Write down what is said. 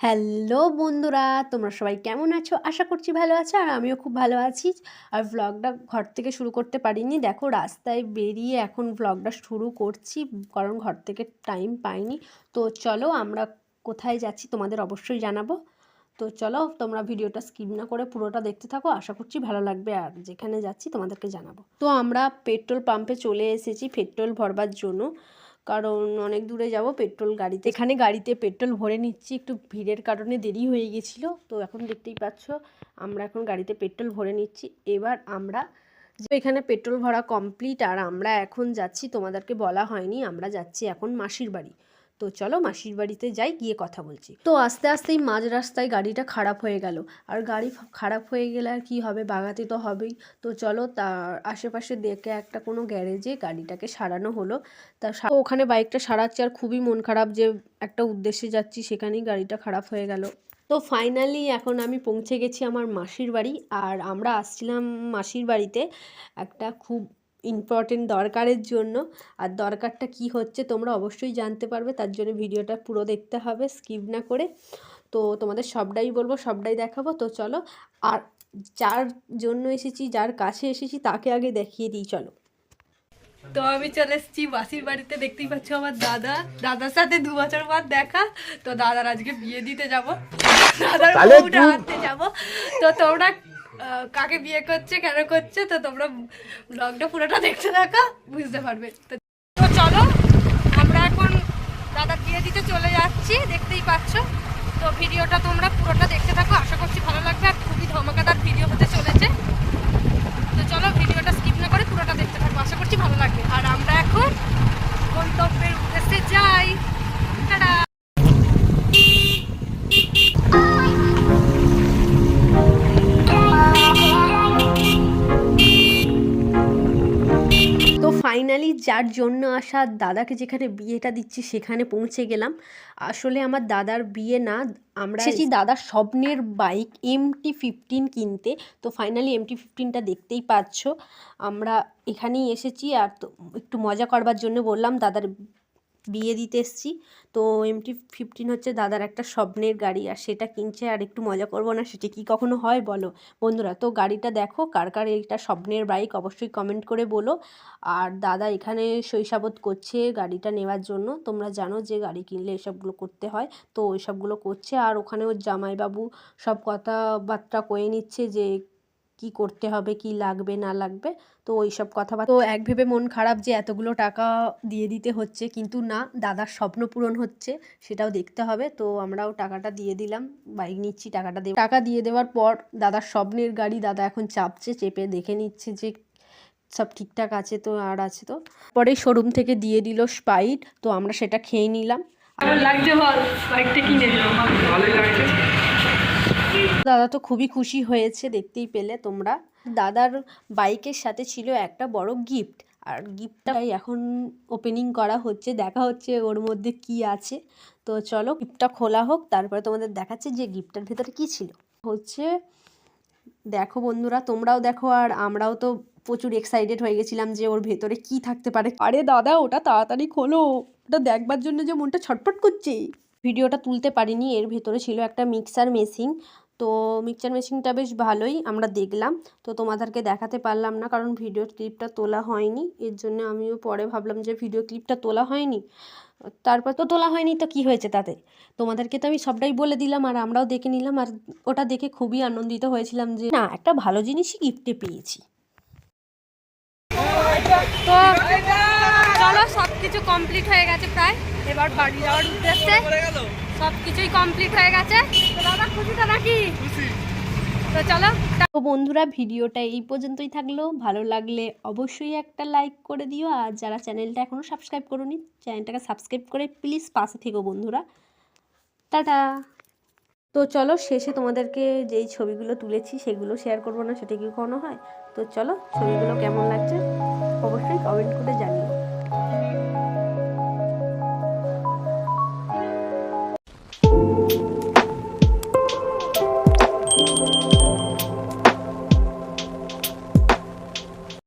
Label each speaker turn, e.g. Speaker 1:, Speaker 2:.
Speaker 1: Hello বন্ধুরা, তোমরা সবাই কেমন আছো? আশা করছি ভালো আছো আর আমিও খুব ভালো আছি। আর ভ্লগটা ঘর থেকে শুরু করতে পারিনি। দেখো রাস্তায় বেরিয়ে এখন ভ্লগটা শুরু করছি, কারণ ঘর থেকে টাইম পাইনি। তো চলো আমরা কোথায় যাচ্ছি তোমাদের অবশ্যই জানাব। তো চলো তোমরা ভিডিওটা স্কিপ না করে পুরোটা দেখতে থাকো। আশা করছি ভালো লাগবে। আর যেখানে যাচ্ছি তোমাদেরকে জানাব। তো আমরা পেট্রোল পাম্পে চলে এসেছি পেট্রোল ভরবার জন্য। কারণ অনেক দূরে যাব, পেট্রোল গাড়িতে। এখানে গাড়িতে পেট্রোল ভরে নিচ্ছি, একটু ভিড়ের কারণে দেরি হয়ে গেছিল। তো এখন দেখতেই পাচ্ছ, আমরা এখন গাড়িতে পেট্রোল ভরে নিচ্ছি। এবার আমরা যে এখানে পেট্রোল ভরা কমপ্লিট আর আমরা এখন যাচ্ছি, তোমাদেরকে বলা হয়নি, আমরা যাচ্ছি এখন মাসির বাড়ি। তো চলো মাসির বাড়িতে যাই, গিয়ে কথা বলছি। তো আস্তে আস্তেই মাঝ রাস্তায় গাড়িটা খারাপ হয়ে গেল। আর গাড়ি খারাপ হয়ে গেলে আর কী হবে? বাগাতে তো হবেই। তো চলো তার আশেপাশে দেখে একটা কোনো গ্যারেজে গাড়িটাকে সারানো হলো। তা ওখানে বাইকটা সারাচ্ছি আর খুবই মন খারাপ যে একটা উদ্দেশ্যে যাচ্ছি, সেখানেই গাড়িটা খারাপ হয়ে গেল। তো ফাইনালি এখন আমি পৌঁছে গেছি আমার মাসির বাড়ি। আর আমরা আসছিলাম মাসির বাড়িতে একটা খুব ইম্পর্টেন্ট দরকারের জন্য। আর দরকারটা কি হচ্ছে তোমরা অবশ্যই জানতে পারবে। তার জন্য ভিডিওটা পুরো দেখতে হবে স্কিপ না করে। তো তোমাদের সবটাই বলব সবটাই দেখাবো। তো চলো আর যার জন্য এসেছি যার কাছে এসেছি তাকে আগে দেখিয়ে দিই চলো।
Speaker 2: তো আমি চলে এসেছি মাসির বাড়িতে দেখতেই পাচ্ছ আমার দাদা। দাদার সাথে দু বছর পর দেখা। তো দাদার আজকে বিয়ে দিতে যাব। দাদার বউটা আনতে যাব। তো তোমরা কাকে বিয়ে করছে, কেন করছে, তো তোমরা ব্লগটা পুরোটা দেখতে থাকো, বুঝতে পারবে। তো চলো, আমরা এখন দাদা বিয়ে দিতে চলে যাচ্ছি, দেখতেই পাচ্ছ। তো ভিডিওটা তোমরা পুরোটা দেখতে থাকো, আশা করছি ভালো লাগবে, আর খুবই ধমাকাদার ভিডিও হতে চলেছে।
Speaker 1: ফাইনালি যার জন্য আসা দাদাকে যেখানে বিয়েটা দিচ্ছি, সেখানে পৌঁছে গেলাম। আসলে আমার দাদার বিয়ে না, আমরা এসেছি দাদার স্বপ্নের বাইক এমটি ফিফটিন কিনতে। তো ফাইনালি এম টি ফিফটিনটা দেখতেই পাচ্ছ। আমরা এখানেই এসেছি আর তো একটু মজা করবার জন্য বললাম, দাদার বিয়ে দিতে এসেছি। তো এমটি ফিফটিন হচ্ছে দাদার একটা স্বপ্নের গাড়ি আর সেটা কিনছে আর একটু মজা করব না, সেটা কি কখনো হয় বলো? বন্ধুরা, তো গাড়িটা দেখো, কার কার এইটা স্বপ্নের বাইক অবশ্যই কমেন্ট করে বলো। আর দাদা এখানে শৈশাবত করছে গাড়িটা নেওয়ার জন্য। তোমরা জানো যে গাড়ি কিনলে এসবগুলো করতে হয়। তো ওইসবগুলো করছে আর ওখানে ওর জামাইবাবু সব কথাবার্তা কয়ে নিচ্ছে যে কি করতে হবে কি লাগবে না লাগবে তো ওই সব কথাবার্তা তো এক ভেবে মন খারাপ যে এতগুলো টাকা দিয়ে দিতে হচ্ছে কিন্তু না দাদার স্বপ্ন পূরণ হচ্ছে সেটাও দেখতে হবে তো আমরাও টাকাটা দিয়ে দিলাম বাইক নিচ্ছি টাকাটা দেব। টাকা দিয়ে দেওয়ার পর দাদার স্বপ্নের গাড়ি দাদা এখন চাপছে চেপে দেখে নিচ্ছে যে সব ঠিকঠাক আছে তো আর আছে তো। পরে শোরুম থেকে দিয়ে দিল স্পাইট তো আমরা সেটা খেয়ে নিলাম।
Speaker 2: কেমন লাগছে বল বাইকটা কিনে দিলাম।
Speaker 1: দাদা তো খুবই খুশি হয়েছে, দেখতেই পেলে তোমরা। দাদার বাইকের সাথে ছিল একটা বড় গিফট আর গিফটটাই এখন ওপেনিং করা হচ্ছে, দেখা হচ্ছে ওর মধ্যে কি আছে। তো চলো গিফটটা খোলা হোক, তারপরে তোমাদের দেখাচ্ছে যে গিফটটার ভেতরে কি ছিল। হচ্ছে, দেখো বন্ধুরা, তোমরাও দেখো, আর আমরাও তো প্রচুর এক্সাইটেড হয়ে গেছিলাম যে ওর ভেতরে কি থাকতে পারে। আরে দাদা, ওটা তাড়াতাড়ি খোলো, ওটা দেখবার জন্য যে মনটা ছটফট করছে। ভিডিওটা তুলতে পারিনি, এর ভেতরে ছিল একটা মিক্সার মেশিন তো মিক্সচার মেশিনটা বেশ ভালোই আমরা দেখলাম। তো তোমাদেরকে দেখাতে পারলাম না কারণ ভিডিও ক্লিপটা তোলা হয়নি। এর জন্য আমিও পরে ভাবলাম যে ভিডিও ক্লিপটা তোলা হয়নি। তারপর তো তোলা হয়নি তো কি হয়েছে তাতে? তোমাদেরকে তো আমি সবটাই বলে দিলাম আর আমরাও দেখে নিলাম আর ওটা দেখে খুবই আনন্দিত হয়েছিলাম যে না একটা ভালো জিনিসই গিফটে পেয়েছি।
Speaker 2: তো চলো সব কিছু কমপ্লিট হয়ে গেছে প্রায়। এবার বাড়ি যাওয়ার উদ্দেশ্যে সব কিছুই কমপ্লিট হয়ে গেছে। দাদা খুশি তো নাকি তো চলো
Speaker 1: তো বন্ধুরা ভিডিওটা এই পর্যন্তই থাকল। ভালো লাগলে অবশ্যই একটা লাইক করে দিও। আর যারা চ্যানেলটা এখনও সাবস্ক্রাইব করোনি চ্যানেলটাকে সাবস্ক্রাইব করে প্লিজ পাশে থেকো বন্ধুরা। টাটা। তো চলো শেষে তোমাদেরকে যেই ছবিগুলো তুলেছি সেগুলো শেয়ার করব না সেটা কি কোনো হয়? তো চলো ছবিগুলো কেমন লাগছে অবশ্যই কমেন্ট করে জানিও।